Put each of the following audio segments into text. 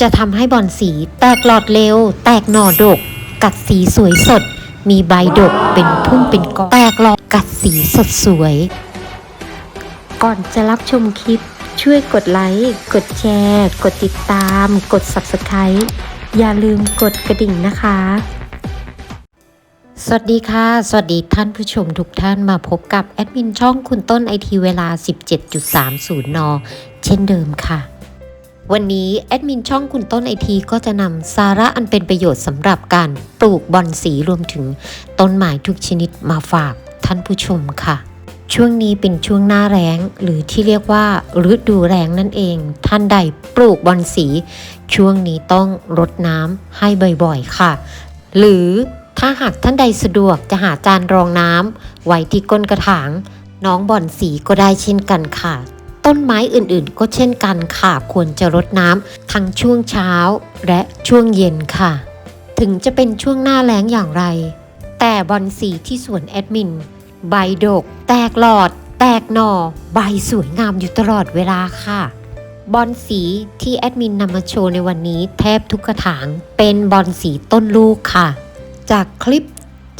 จะทำให้บอนสีแตกหลอดเร็ว แตกหน่อดก กัดสีสวยสด มีใบดกเป็นพุ่มเป็นกอแตกหลอดกัดสีสดสวย ก่อนจะรับชมคลิป ช่วยกดไลค์ กดแชร์ กดติดตาม กด Subscribe อย่าลืมกดกระดิ่งนะคะ สวัสดีค่ะ สวัสดีท่านผู้ชมทุกท่านมาพบกับแอดมินช่องคุณต้นไอทีเวลา 17.30 น เช่นเดิมค่ะ วันนี้แอดมินช่องคุณต้นไอทีก็จะนำสาระอันเป็นประโยชน์สำหรับการปลูกบอนสีรวมถึงต้นไม้ทุกชนิดมาฝากท่านผู้ชมค่ะ ช่วงนี้เป็นช่วงหน้าแรงหรือที่เรียกว่าฤดูแรงนั่นเอง ท่านใดปลูกบอนสี ช่วงนี้ต้องรดน้ำให้บ่อยๆค่ะ หรือถ้าหากท่านใดสะดวกจะหาจานรองน้ำไว้ที่ก้นกระถางน้องบอนสีก็ได้เช่นกันค่ะ ต้นไม้อื่นๆ ก็เช่นกันค่ะควรจะรดน้ำทั้งช่วงเช้าและช่วงเย็นค่ะ ถึงจะเป็นช่วงหน้าแล้งอย่างไร แต่บอนสีที่สวนแอดมิน ใบดก แตกหลอด แตกหน่อ ใบสวยงามอยู่ตลอดเวลาค่ะบอนสีที่แอดมินนำมาโชว์ในวันนี้แทบทุกกระถางเป็นบอนสีต้นลูกค่ะ จากคลิป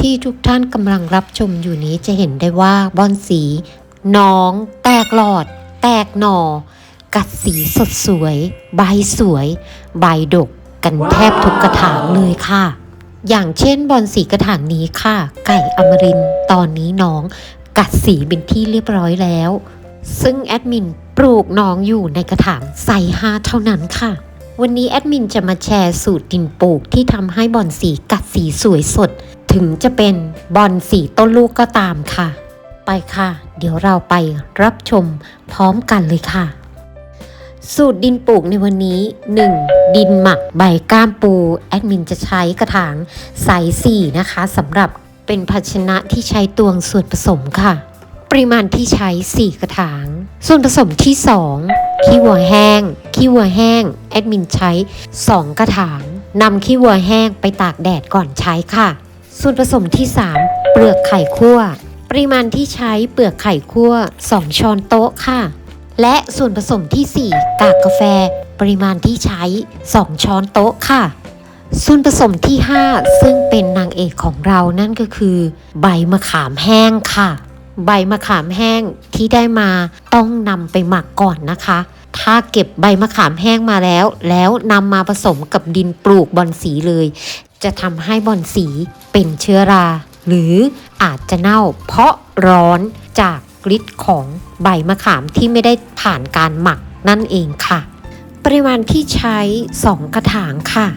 ที่ทุกท่านกำลังรับชมอยู่นี้จะเห็นได้ว่าบอนสี น้องแตกหลอด แตกหน่อ กัดสีสดสวย ใบสวย ใบดกกันแทบทุกกระถางเลยค่ะ อย่างเช่นบอนสีกระถางนี้ค่ะ ไก่อมรินตอนนี้น้องกัดสีเป็นที่เรียบร้อยแล้ว ซึ่งแอดมินปลูกน้องอยู่ในกระถางไซส์5เท่านั้นค่ะวันนี้แอดมินจะมาแชร์สูตรดินปลูกที่ทำให้บอนสีกัดสีสวยสด ถึงจะเป็นบอนสีต้นลูกก็ตามค่ะ ไปค่ะ เดี๋ยวเราไปรับชมพร้อมกันเลยค่ะ สูตรดินปลูกในวันนี้ 1. ดินหมักใบก้ามปู แอดมินจะใช้กระถางไซส์4นะคะสำหรับเป็นภาชนะที่ใช้ตวงส่วนผสมค่ะ ปริมาณที่ใช้ 4 กระถาง ส่วนผสมที่ 2 ขี้วัวแห้ง ขี้วัวแห้ง แอดมินใช้ 2 กระถางนำขี้วัวแห้งไปตากแดดก่อนใช้ค่ะ ส่วนผสมที่ 3 เปลือกไข่คั่ว ปริมาณที่ใช้เปลือกไข่คั่ว 2 ช้อนโต๊ะค่ะ และส่วนผสมที่ 4 กากกาแฟ ปริมาณที่ใช้ 2 ช้อนโต๊ะค่ะ ส่วนผสมที่ 5 ซึ่งเป็นนางเอกของเรานั่นก็คือ ใบมะขามแห้งค่ะ ใบมะขามแห้งที่ได้มาต้องนำไปหมักก่อนนะคะ ถ้าเก็บใบมะขามแห้งมาแล้ว แล้วนำมาผสมกับดินปลูกบอนสีเลย จะทำให้บอนสีเป็นเชื้อรา หรืออาจจะเน่าเพราะร้อนจากฤทธิ์ของใบมะขามที่ไม่ได้ผ่านการหมักนั่นเองค่ะ ปริมาณที่ใช้ 2 กระถางค่ะ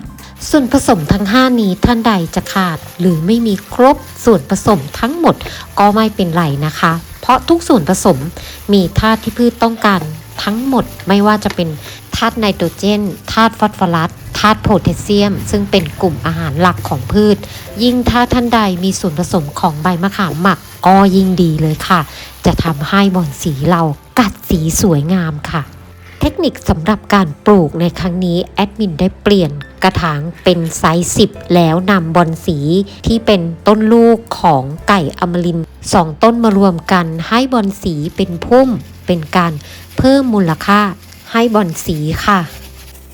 ส่วนผสมทั้ง 5 นี้ท่านใดจะขาด หรือไม่มีครบส่วนผสมทั้งหมดก็ไม่เป็นไรนะคะ เพราะทุกส่วนผสมมีธาตุที่พืชต้องการทั้งหมดไม่ว่าจะเป็นธาตุไนโตรเจนธาตุฟอสฟอรัสาตุโพแทสเซียม ซึ่งเป็นกลุ่มอาหารหลักของพืช ยิ่งถ้าท่านใดมีส่วนผสมของใบมะขามหมักก็ยิ่งดีเลยค่ะ จะทำให้บอนสีเรากัดสีสวยงามค่ะ เทคนิคสำหรับการปลูกในครั้งนี้แอดมินได้เปลี่ยนกระถางเป็นไซส์10 แล้วนำบอนสีที่เป็นต้นลูกของไก่อมรินสองต้นมารวมกันให้บอนสีเป็นพุ่มเป็นการเพิ่มมูลค่าให้บอนสีค่ะ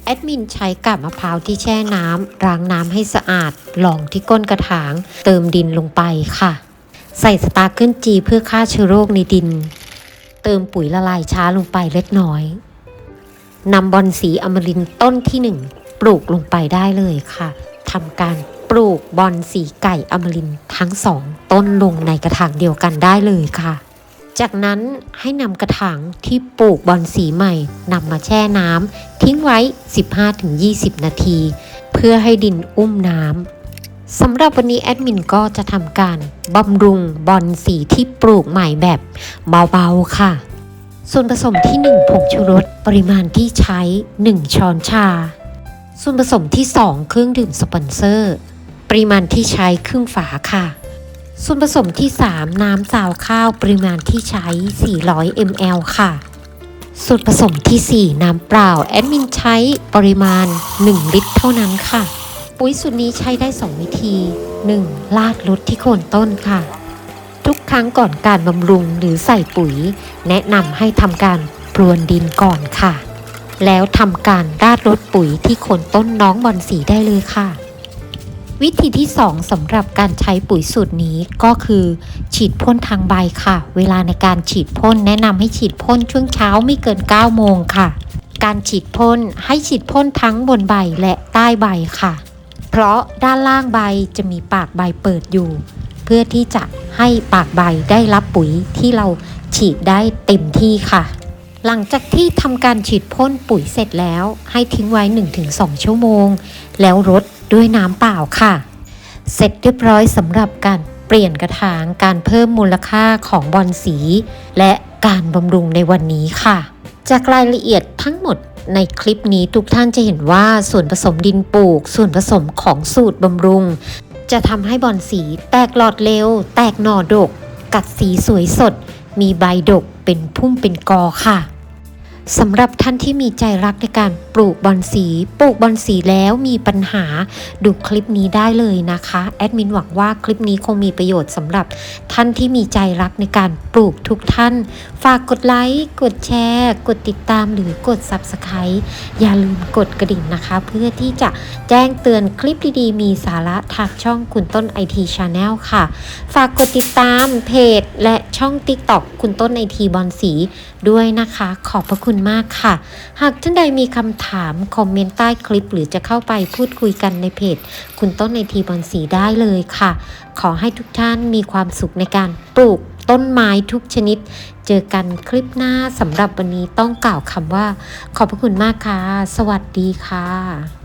แอดมินใช้กาบมะพร้าวที่แช่น้ำล้างน้ำให้สะอาดหลองที่ก้นกระถาง เติมดินลงไปค่ะ ใส่สตาร์เกิลจีเพื่อฆ่าเชื้อโรคในดิน เติมปุ๋ยละลายช้าลงไปเล็กน้อยนำบอนสีอมรินต้นที่1ปลูกลงไปได้เลยค่ะทำการปลูกบอนสีไก่อมรินทั้งสองต้นลงในกระถางเดียวกันได้เลยค่ะ จากนั้นให้นำกระถางที่ปลูกบอนสีใหม่นำมาแช่น้ำทิ้งไว้ 15-20 นาที เพื่อให้ดินอุ้มน้ำสำหรับวันนี้แอดมินก็จะทำการบำรุงบอนสีที่ปลูกใหม่แบบเบาๆค่ะ ส่วนผสมที่ 1 ผงชูรสปริมาณที่ใช้ 1 ช้อนชา ส่วนผสมที่ 2 เครื่องดื่มสปอนเซอร์ ปริมาณที่ใช้ครึ่งฝาค่ะ ส่วนผสมที่ 3 น้ำซาวข้าวปริมาณที่ใช้ 400 ml ค่ะ ส่วนผสมที่ 4 น้ำเปล่า แอดมินใช้ปริมาณ 1 ลิตรเท่านั้นค่ะ ปุ๋ยสูตรนี้ใช้ได้ 2 วิธี 1. ลาดลดที่โคนต้นค่ะ ทุกครั้งก่อนการบำรุงหรือใส่ปุ๋ย แนะนำให้ทำการพรวนดินก่อนค่ะ แล้วทำการราดรดปุ๋ยที่โคนต้นน้องบอนสีได้เลยค่ะ วิธีที่ 2สำหรับการใช้ปุ๋ยสูตรนี้ก็คือ ฉีดพ่นทางใบค่ะ เวลาในการฉีดพ่นแนะนำให้ฉีดพ่นช่วงเช้าไม่เกิน 9 โมงค่ะ การฉีดพ่นให้ฉีดพ่นทั้งบนใบและใต้ใบค่ะ เพราะด้านล่างใบจะมีปากใบเปิดอยู่ เพื่อที่จะให้ปากใบได้รับปุ๋ยที่เราฉีดได้เต็มที่ค่ะ หลังจากที่ทำการฉีดพ่นปุ๋ยเสร็จแล้ว ให้ทิ้งไว้ 1-2 ชั่วโมง แล้วรด ด้วยน้ำเปล่าค่ะ เสร็จเรียบร้อยสำหรับการเปลี่ยนกระถางการเพิ่มมูลค่าของบอนสี และการบำรุงในวันนี้ค่ะ จากรายละเอียดทั้งหมดในคลิปนี้ทุกท่านจะเห็นว่าส่วนผสมดินปลูก ส่วนผสมของสูตรบำรุง จะทำให้บอนสีแตกหลอดเร็ว แตกหน่อดก กัดสีสวยสด มีใบดกเป็นพุ่มเป็นกอค่ะ สำหรับท่านที่มีใจรักในการปลูกบอนสี ปลูกบอนสีแล้วมีปัญหาดูคลิปนี้ได้เลยนะคะ แอดมินหวังว่าคลิปนี้คงมีประโยชน์สำหรับท่านที่มีใจรักในการปลูกทุกท่าน ฝากกดไลค์ กดแชร์ กดติดตามหรือกด Subscribe อย่าลืมกดกระดิ่งนะคะ เพื่อที่จะแจ้งเตือนคลิปดีๆ มีสาระทางช่องคุณต้น IT Channel ค่ะ ฝากกดติดตามเพจ และช่อง TikTok คุณต้นไอทีบอลสีด้วยนะคะ ขอบพระคุณมากค่ะ หากท่านใดมีคำถาม คอมเมนต์ใต้คลิป หรือจะเข้าไปพูดคุยกันในเพจ คุณต้นในทีบอลสีได้เลยค่ะ ขอให้ทุกท่านมีความสุขในการปลูกต้นไม้ทุกชนิด เจอกันคลิปหน้าสำหรับวันนี้ต้องกล่าวคำว่า ขอบพระคุณมากค่ะ สวัสดีค่ะ